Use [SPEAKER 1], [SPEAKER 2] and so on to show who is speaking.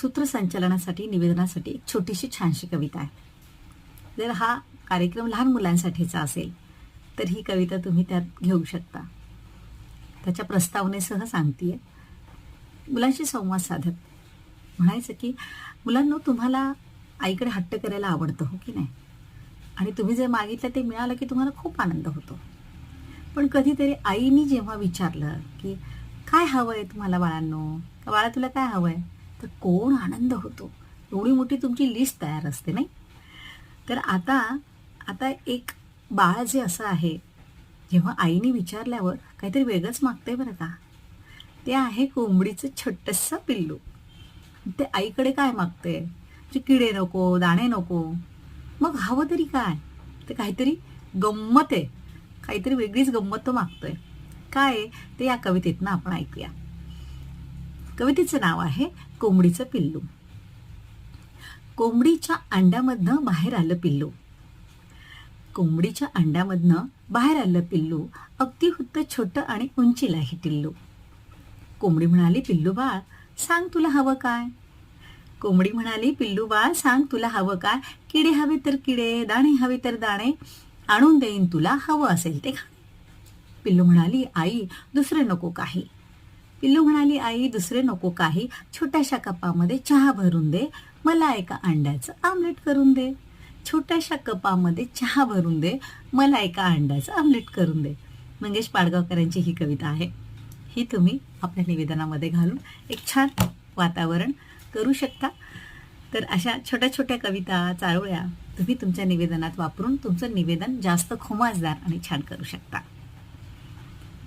[SPEAKER 1] सूत्रसंचलनासाठी निवेदनासाठी एक छोटीशी छानशी कविता आहे. जर हा कार्यक्रम लहान मुलांसाठीचा असेल तर ही कविता तुम्ही त्यात घेऊ शकता. त्याच्या प्रस्तावनेसह सांगतेय मुलांशी संवाद साधत. म्हणायचं की मुलांना तुम्हाला आईकडे हट्ट करायला आवडतं हो की नाही? आणि तुम्ही जे मागितलं ते मिळालं की तुम्हाला खूप आनंद होतो. पण कधीतरी आईनी जेव्हा विचारलं की काय हवं आहे तुम्हाला बाळांनो? का बाळा तुला काय हवं आहे तर कोण आनंद होतो? एवढी मोठी तुमची लिस्ट तयार असते नाही? तर आता आता एक बाळ जे असं आहे जेव्हा आईने विचारल्यावर काहीतरी वेगळंच मागतंय बरं का? ते आहे कोंबडीचं छोटंसं पिल्लू. ते आईकडे काय मागते जे किडे नको दाणे नको. मग हवं तरी काय? ते काहीतरी गंमत आहे. काहीतरी वेगळीच गंमत तो मागतोय. काय ते या कवितेतनं आपण ऐकूया. कवितेचं नाव आहे कोंबडीचं पिल्लू. कोंबडीच्या अंड्यामधनं बाहेर आलं पिल्लू. कोंबडीच्या अंड्यामधनं बाहेर आलं पिल्लू अगदी हुत्त छोटं आणि उंचीलाही टिल्लू कोंबडी म्हणाली पिल्लू बाळ सांग तुला हवं काय? कोंबडी म्हणाली पिल्लू बाळ सांग तुला हवं काय? किडे हवे तर किडे दाणे हवे तर दाणे. आणून देईन तुला हवं असेल ते खा. पिल्लू म्हणाली आई दुसरे नको काही. पिल्लू म्हणाली आई दुसरे नको काही. छोट्याशा कपामध्ये चहा भरून दे. मला एका अंड्याचं आमलेट करून दे. छोट्याशा कपामध्ये चहा भरून दे. मला एका अंड्याचं आमलेट करून दे. मंगेश पाडगावकरांची ही कविता आहे. ही तुम्ही आपल्या निवेदनामध्ये घालून एक छान वातावरण करू शकता. तर अशा छोट्या छोट्या कविता चारोळ्या तुम्ही तुमच्या निवेदनात वापरून तुमचं निवेदन जास्त खुमासदार आणि छान करू शकता.